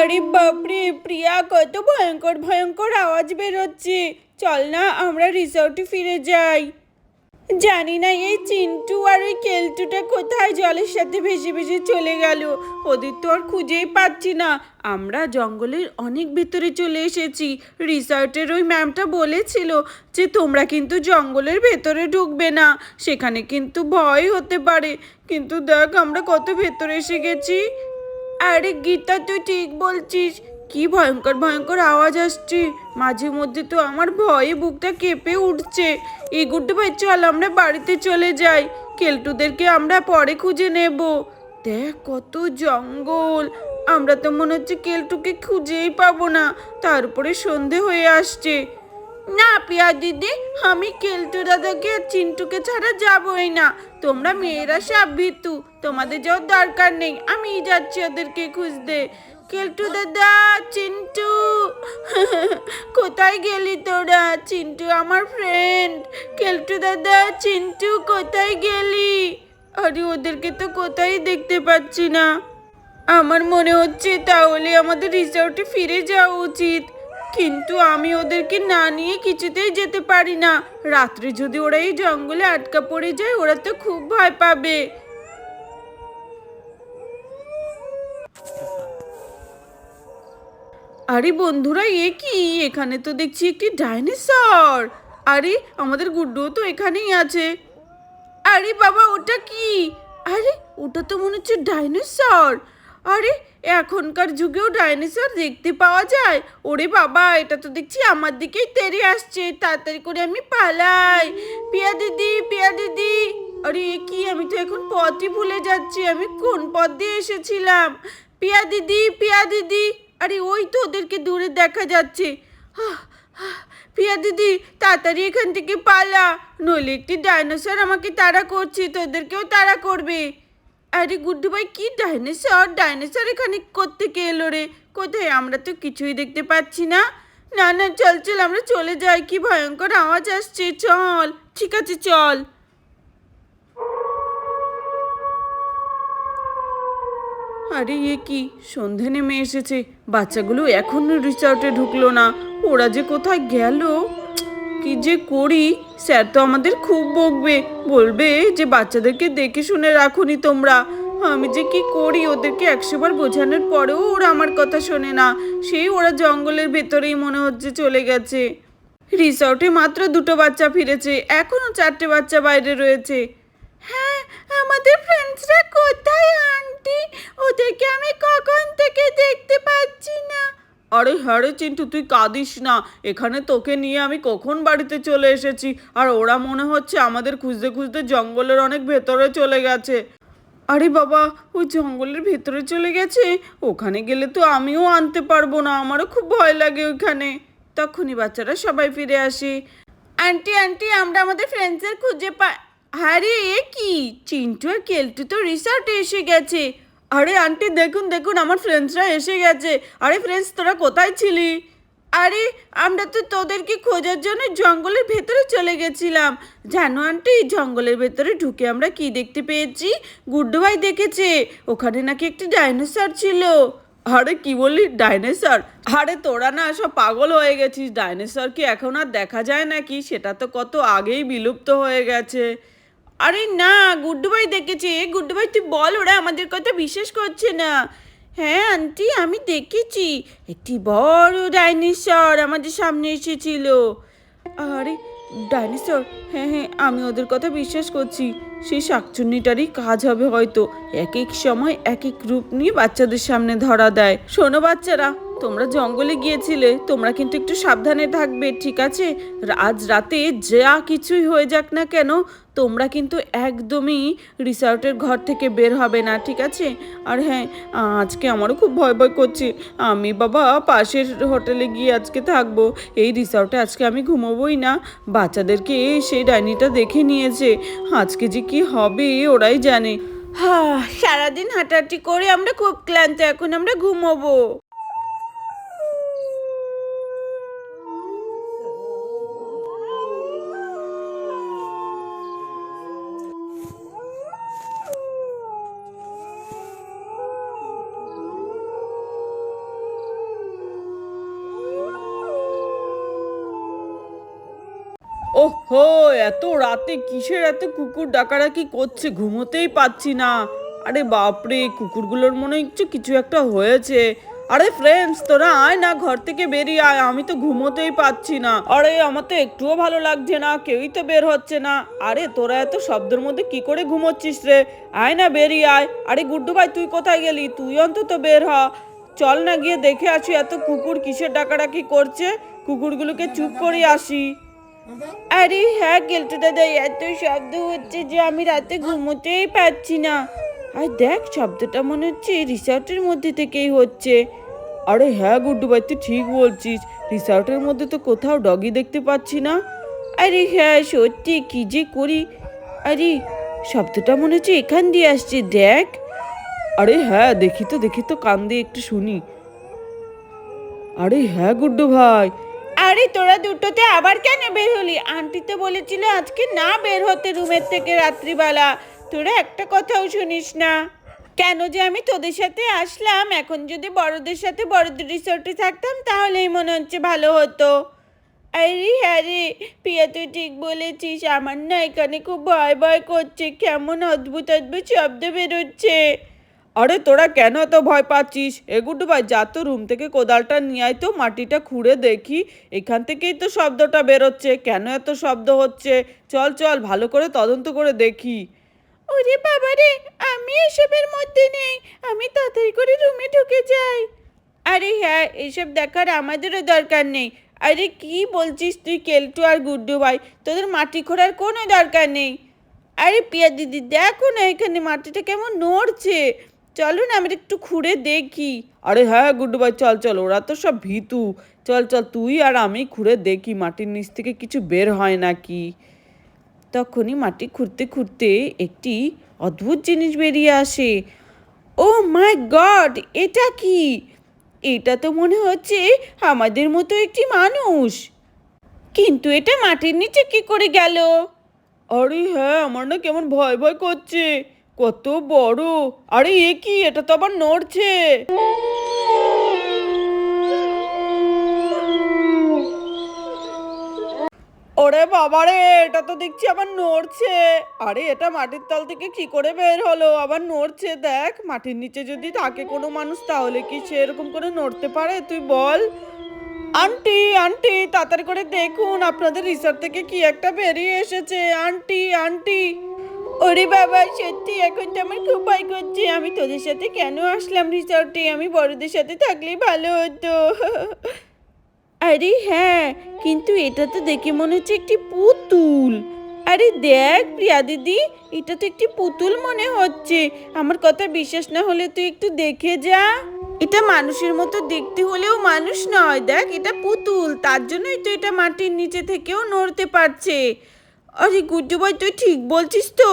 আরে বাপরে, প্রিয়া, কত ভয়ঙ্কর ভয়ঙ্কর আওয়াজ বেরোচ্ছে। চল না, আমরা রিসর্টে ফিরে যাই। জানি না, এই চিন্টু আর ওই কেলটুটা কোথায় জলের সাথে ভেসে ভেসে চলে গেল। ওদের তো আর খুঁজেই পাচ্ছি না। আমরা জঙ্গলের অনেক ভেতরে চলে এসেছি। রিসর্টের ওই ম্যামটা বলেছিল যে, তোমরা কিন্তু জঙ্গলের ভেতরে ঢুকবে না। সেখানে কিন্তু ভয় হতে পারে। কিন্তু দেখ, আমরা কত ভেতরে এসে গেছি। আরে গীতা, তুই ঠিক বলছিস। কি ভয়ঙ্কর ভয়ঙ্কর আওয়াজ আসছে। মাঝে মধ্যে তো আমার ভয়ে বুকটা কেঁপে উঠছে। এই গুড্ডু ভাই, চল আমরা বাড়িতে চলে যাই। কেলটুদেরকে আমরা পরে খুঁজে নেব। দেখ কত জঙ্গল। আমরা তো মনে হচ্ছে কেলটুকে খুঁজেই পাবো না। তারপরে সন্ধে হয়ে আসছে। না পিয়া দিদি, আমি কেলটু দাদাকে চিন্টুকে ছাড়া যাবই না। তোমরা মেয়েরা সব ভিতু তোমাদের যাওয়ার দরকার নেই আমি যাচ্ছি ওদেরকে খুঁজতে। কেলটু দাদা, চিন্টু, কোথায় গেলি তোরা? চিন্টু আমার ফ্রেন্ড কেলটু দাদা, চিন্টু, কোথায় গেলি? আরে, ওদেরকে তো কোথায় দেখতে পাচ্ছি না। আমার মনে হচ্ছে তাহলে আমাদের রিসর্টে ফিরে যাওয়া উচিত। কিন্তু আমি ওদেরকে না নিয়ে কিছুতেই যেতে পারি না। রাত্রে যদি ওরা এই জঙ্গলে আটকা পড়ে যায়, ওরা তো খুব ভয় পাবে। আরে বন্ধুরা, এ কি? এখানে তো দেখছি একটি ডাইনোসর। আরে, আমাদের গুড্ডু তো এখানেই আছে। আরে বাবা, ওটা কি? আরে, ওটা তো মনে হচ্ছে ডাইনোসর। আরে, এখনকার যুগেও ডাইনোসর দেখতে পাওয়া যায়। ওরে বাবা, এটা তো দেখছি আমার দিকেই তেরে আসছে, তাড়াতাড়ি করে আমি পালাই। পিয়া দিদি পিয়া দিদি। আরে, কি, আমি তো এখন পথই ভুলে যাচ্ছি, আমি কোন পথ দিয়ে এসেছিলাম? পিয়া দিদি পিয়া দিদি। আরে, ওই তো ওদেরকে দূরে দেখা যাচ্ছে। পিয়া দিদি, তাড়াতাড়ি এখান থেকে পালা। নইলে একটি ডাইনোসর আমাকে তাড়া করছে, তোদেরকেও তাড়া করবে। আরে গুড্ডু ভাই, কি ডাইনোসর ডাইনোসর এখানে কোত্থেকে এলো রে? কোথায়? আমরা তো কিছুই দেখতে পাচ্ছি না। না না, চল চল, আমরা চলে যাই। কি ভয়ঙ্কর আওয়াজ আসছে, চল। ঠিক আছে, চল। আরে এ কি? সন্ধে নেমে এসেছে। বাচ্চাগুলো এখনও রিসর্টে ঢুকলো না। ওরা যে কোথায় গেল? কি যে করি, স্যার তো আমাদের খুব বকবে। বলবে যে, বাচ্চাদেরকে দেখে শুনে রাখুনি তোমরা। আমি যে কি করি, ওদেরকে একশোবার বোঝানোর পরেও ওরা আমার কথা শোনে না। সেই ওরা জঙ্গলের ভেতরেই মনে হচ্ছে চলে গেছে। রিসর্টে মাত্র দুটো বাচ্চা ফিরেছে, এখনও চারটে বাচ্চা বাইরে রয়েছে। হ্যাঁ আমাদের ফ্রেন্ডসরা কোথায় আন্টি ওদেরকে আমি কখন থেকে দেখতে পাচ্ছি না। আরে হ্যাঁ রে চিন্টু, তুই কাঁদিস না। এখানে তোকে নিয়ে আমি কখন বাড়িতে চলে এসেছি? আর ওরা মনে হচ্ছে আমাদের খুঁজতে খুঁজতে জঙ্গলের অনেক ভেতরে চলে গেছে। আরে বাবা, ওই জঙ্গলের ভেতরে চলে গেছে? ওখানে গেলে তো আমিও আনতে পারব না, আমারও খুব ভয় লাগে ওইখানে। তখনই বাচ্চারা সবাই ফিরে আসে। আন্টি আন্টি, আমরা আমাদের ফ্রেন্ডসের খুঁজে পা আরে এ কি? চিন্টু আর কেলটু তো রিসর্টে এসে গেছে। আরে আন্টি, দেখুন দেখুন, আমার ফ্রেন্ডসরা এসে গেছে। আরে ফ্রেন্ডস তোরা কোথায় ছিলি? আরে, আমরা তো তোদেরকে খোঁজার জন্য জঙ্গলের ভেতরে চলে গেছিলাম। জানো আন্টি, জঙ্গলের ভেতরে ঢুকে আমরা কি দেখতে পেয়েছি? গুড্ডু ভাই দেখেছে। ওখানে নাকি একটি ডাইনোসর ছিল। আরে, কি বললি? ডাইনোসর আরে, তোরা না সব পাগল হয়ে গেছিস। ডাইনোসর কি এখন আর দেখা যায় নাকি? সেটা তো কত আগেই বিলুপ্ত হয়ে গেছে। আরে না গুড্ডু ভাই দেখেছে। গুড্ডু ভাই তুই বল, ওরা আমাদের কথা বিশ্বাস করছে না। হ্যাঁ আন্টি, আমি দেখেছি। একটি বড় ডাইনোসর আমাদের সামনে এসেছিল। আরে, ডাইনোসর? হ্যাঁ হ্যাঁ আমি ওদের কথা বিশ্বাস করছি। সেই শাকচুন্নিটারই কাজ হবে হয়তো। এক এক সময় এক এক রূপ নিয়ে বাচ্চাদের সামনে ধরা দেয়। শোনো বাচ্চারা। তোমরা জঙ্গলে গিয়েছিলে, তোমরা কিন্তু একটু সাবধানে থাকবে, ঠিক আছে? আজ রাতে যা কিছুই হয়ে যাক না কেন, তোমরা কিন্তু একদমই রিসর্টের ঘর থেকে বের হবে না, ঠিক আছে? আর হ্যাঁ আজকে আমারও খুব ভয় ভয় করছে। আমি বাবা পাশের হোটেলে গিয়ে আজকে থাকব। এই রিসর্টে আজকে আমি ঘুমোবই না। বাচ্চাদেরকে সেই ডাইনিটা দেখে নিয়েছে। আজকে যে কি হবে, ওরাই জানে। হ্যাঁ সারাদিন হাঁটাহাঁটি করে আমরা খুব ক্লান্ত, এখন আমরা ঘুমোবো। ওহো, এত রাতে কিসের এত কুকুর ডাকাডাকি করছে? ঘুমোতেই পাচ্ছি না। আরে বাপরে, কুকুরগুলোর মনে হচ্ছে কিছু একটা হয়েছে। আরে ফ্রেন্ডস তোরা আয় না, ঘর থেকে বেরিয়ে আয়, আমি তো ঘুমোতেই পাচ্ছি না। আরে, আমার তো একটুও ভালো লাগছে না, কেউই তো বের হচ্ছে না। আরে, তোরা এত শব্দের মধ্যে কি করে ঘুমোচ্ছিস রে? আয় না, বেরিয়ে আয়। আরে, গুড্ডু ভাই, তুই কোথায় গেলি? তুই অন্তত বের হ। চল না গিয়ে দেখে আসি এত কুকুর কিসের ডাকাডাকি করছে? কুকুরগুলোকে চুপ করে আসি। আরে হ্যাঁ গেলটু দাদা, এত শব্দ হচ্ছে যে আমি রাতে ঘুমোতেই পাচ্ছি না। আর দেখ, শব্দটা মনে হচ্ছে রিসর্টের মধ্যে থেকেই হচ্ছে। আরে হ্যাঁ গুড্ডু ভাই, তুই ঠিক বলছিস। রিসর্টের মধ্যে তো কোথাও ডগি দেখতে পাচ্ছি না। আরে হ্যাঁ সত্যি, কি যে করি। আরে, শব্দটা মনে হচ্ছে এখান দিয়ে আসছে, দেখ। আরে হ্যাঁ দেখি তো দেখি তো, কান দিয়ে একটু শুনি। আরে হ্যাঁ গুড্ডু ভাই। আরে তোরা দুটোতে আবার কেন বের হলি? আন্টি তো বলেছিল আজকে না বের হতে রুমের থেকে রাত্রিবেলা। তোরা একটা কথাও শুনিস না। কেন যে আমি তোদের সাথে আসলাম, এখন যদি বড়দের সাথে বড়দের রিসোর্টে থাকতাম তাহলেই মনে হচ্ছে ভালো হতো। আরে হ্যাঁ রে পিয়া তুই ঠিক বলেছিস, আমার না এখানে খুব ভয় ভয় করছে, কেমন অদ্ভুত অদ্ভুত শব্দ বেরোচ্ছে। আরে তোরা কেন এত ভয় পাচ্ছিস? এগুড্ডু ভাই যা তো রুম থেকে কোদালটা নিয়ে আয় তো, মাটিটা খুঁড়ে দেখি। এখান থেকেই তো শব্দটা বেরোচ্ছে। কেন এত শব্দ হচ্ছে? চল চল, ভালো করে তদন্ত করে দেখি। ওরে বাবা রে, আমি এসবের মধ্যে নেই। আমি তাড়াতাড়ি করে রুমে ঢুকে যাই। আরে হ্যাঁ এসব দেখার আমাদেরও দরকার নেই। আরে কি বলছিস তুই, কেলটু আর গুড্ডু ভাই তোদের মাটি খোঁড়ার কোনো দরকার নেই। আরে পিয়া দিদি, দেখো না এখানে মাটিটা কেমন নড়ছে। চলো না, আমি একটু খুঁড়ে দেখি। আরে হ্যাঁ গুড্ডু ভাই, চল চল, ওরা তো সব ভীতু। চল চল, তুই আর আমি খুঁড়ে দেখি, মাটির নিচ থেকে কিছু বের হয় নাকি? তখনই মাটি খুঁড়তে খুঁড়তে একটি অদ্ভুত জিনিস বেরিয়ে আসে। ও মাই গড, এটা কি? এটা তো মনে হচ্ছে আমাদের মতো একটি মানুষ। কিন্তু এটা মাটির নিচে কি করে গেল? আরে হ্যাঁ আমার না কেমন ভয় ভয় করছে। কত বড়। আরে, এ কি? এটা তো আবার নড়ছে। ওরে বাবারে, এটা তো দেখছি আবার নড়ছে। আরে, এটা মাটির তল থেকে কি করে বের হলো? আবার নড়ছে, দেখ। মাটির নিচে যদি থাকে কোনো মানুষ, তাহলে কি সে এরকম করে নড়তে পারে? তুই বল। আন্টি আন্টি, তাড়াতাড়ি করে দেখুন, আপনাদের রিসর্ট থেকে কি একটা বেরিয়ে এসেছে। Aunty aunty. ওরে বাবা, সত্যি, এখন তো আমার খুব ভয় করছে। আমি তোদের সাথে কেন আসলাম রিসর্টে আমি বড়দের সাথে থাকলেই ভালো হতো। আরে হ্যাঁ কিন্তু এটা তো দেখে মনে হচ্ছে একটি পুতুল। আরে দেখ, প্রিয়া দিদি, এটা তো একটি পুতুল মনে হচ্ছে। আমার কথা বিশ্বাস না হলে তুই একটু দেখে যা। এটা মানুষের মতো দেখতে হলেও মানুষ নয়। দেখ, এটা পুতুল। তার জন্যই তো এটা মাটির নিচে থেকেও নড়তে পারছে। আরে গুড্ডু ভাই তুই ঠিক বলছিস তো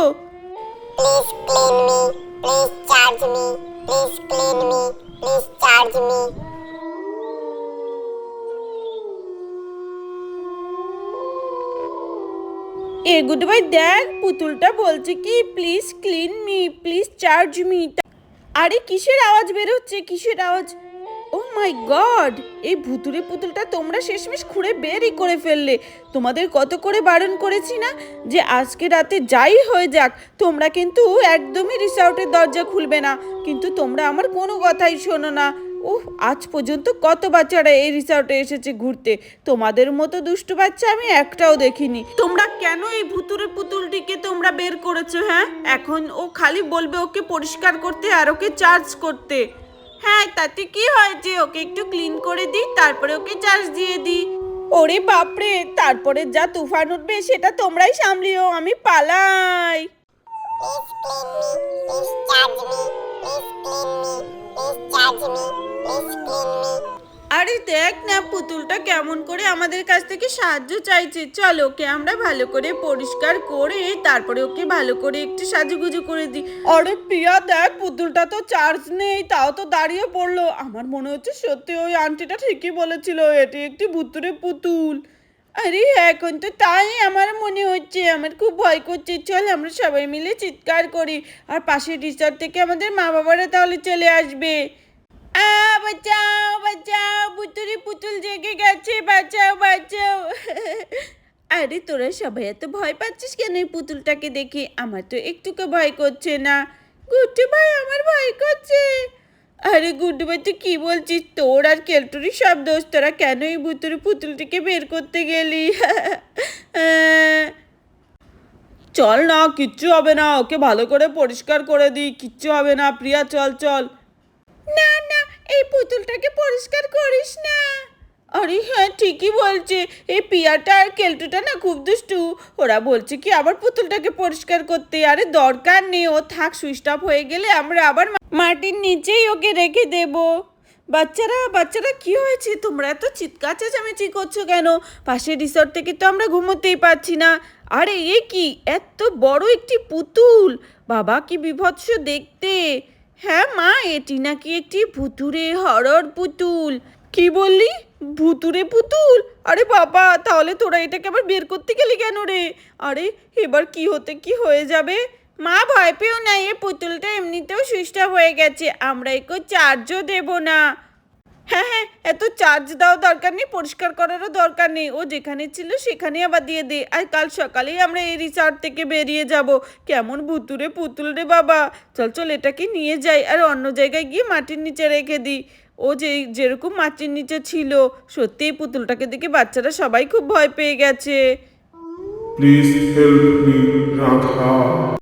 Please clean me. Please charge me. Please clean me. Please charge me. এ গুড ভাই দেখ পুতুলটা বলছে কি please clean me please charge me আরে কিসের আওয়াজ বেরোচ্ছে কিসের আওয়াজ মাই গড! এই ভুতুরে পুতুলটা তোমরা শেষমেশ খুঁড়ে বেরই করে ফেললে। তোমাদের কত করে বারণ করেছি না? যে আজকে রাতে যাই হয়ে যাক, তোমরা কিন্তু একদমই রিসর্টের দরজা খুলবে না। কিন্তু তোমরা আমার কোনো কথাই শোনো না। উহ, আজ পর্যন্ত কত বাচ্চারা এই রিসর্টে এসেছে ঘুরতে। তোমাদের মতো দুষ্টু বাচ্চা আমি একটাও দেখিনি। তোমরা কেন এই ভুতুরে পুতুলটিকে তোমরা বের করেছ হ্যাঁ? এখন ও খালি বলবে ওকে পরিষ্কার করতে আর ওকে চার্জ করতে। হ্যাঁ তাতে কি হয়েছে ওকে একটু ক্লিন করে দিই তারপরে ওকে চার্জ দিয়ে দিই ওরে বাপরে তারপরে যা তুফান উঠবে সেটা তোমরাই সামলিও আমি পালাই Please clean me. Please charge me. Please clean me. Please charge me. Please clean me. আরে দেখ না, পুতুলটা কেমন করে আমাদের কাছ থেকে সাহায্য চাইছে। চল ওকে আমরা ভালো করে পরিষ্কার করে তারপরে ওকে ভালো করে একটু সাজুগুজু করে দিই। আরে পিয়া দেখ, পুতুলটা তো চার্জ নেই, তাও তো দাঁড়িয়ে পড়ল। আমার মনে হচ্ছে সত্যি ওই আন্টিটা ঠিকই বলেছিল, এটি একটি ভুতুরে পুতুল। আরে, এখন তো তাই আমার মনে হচ্ছে, আমার খুব ভয় করছে। চল আমরা সবাই মিলে চিৎকার করি, আর পাশের রিসর্ট থেকে আমাদের মা বাবারা তাহলে চলে আসবে। বাঁচাও বাঁচাও পুতুরি পুতুল জেগে গেছে, বাঁচাও বাঁচাও। আরে তোরা সবাই এত ভয় পাচ্ছিস কেন এই পুতুলটাকে দেখে? আমার তো একটুকু ভয় করছে না। গুড্ডু ভাই, আমার ভয় করছে। আরে গুড্ডু ভাই, তুই কি বলছিস? তোর আর কেলটুরি সব দোষ, তোরা কেন এই ভুতুরে পুতুলটিকে বের করতে গেলি? চল না, কিচ্ছু হবে না, ওকে ভালো করে পরিষ্কার করে দিই, কিচ্ছু হবে না, প্রিয়া, চল চল। না না এই পুতুলটাকে পরিষ্কার করিস না। আরে হ্যাঁ ঠিকই বলছে। এই পিয়াটা আর কেলটুটা না খুব দুষ্টু। ওরা বলছে কি, আবার পুতুলটাকে পরিষ্কার করতে। আরে দরকার নেই, ও থাক, সুইচ অফ হয়ে গেলে আমরা আবার মাটির নিচেই ওকে রেখে দেব। বাচ্চারা বাচ্চারা, কি হয়েছে? তোমরা এত চিৎকার চেঁচামেচি করছ কেন? পাশের রিসর্ট থেকে তো আমরা ঘুমোতেই পারছি না। আরে এ কি? এত বড় একটি পুতুল! বাবা, কি বিভৎস দেখতে! হ্যাঁ মা, এটি নাকি একটি ভুতুরে হরর পুতুল। কি বললি? ভুতুরে পুতুল? আরে বাবা, তাহলে তোরা এটাকে আবার বের করতে গেলি কেন রে? আরে, এবার কি হতে কি হয়ে যাবে? মা, ভয় পেও না এ পুতুলটা এমনিতেও সুস্থ হয়ে গেছে। আমরা একে চার্জও দেব না। হ্যাঁ হ্যাঁ এত চার্জ দেওয়া দরকার নেই পরিষ্কার করারও দরকার নেই। ও যেখানে ছিল সেখানে আবার দিয়ে দে। আর কাল সকালেই আমরা এই রিসর্ট থেকে বেরিয়ে যাব। কেমন ভুতুরে পুতুল রে বাবা। চল চল এটাকে নিয়ে যাই আর অন্য জায়গায় গিয়ে মাটির নিচে রেখে দিই ও যে যেরকম মাটির নিচে ছিল সত্যিই পুতুলটাকে দেখে বাচ্চারা সবাই খুব ভয় পেয়ে গেছে। Please help me, Radha.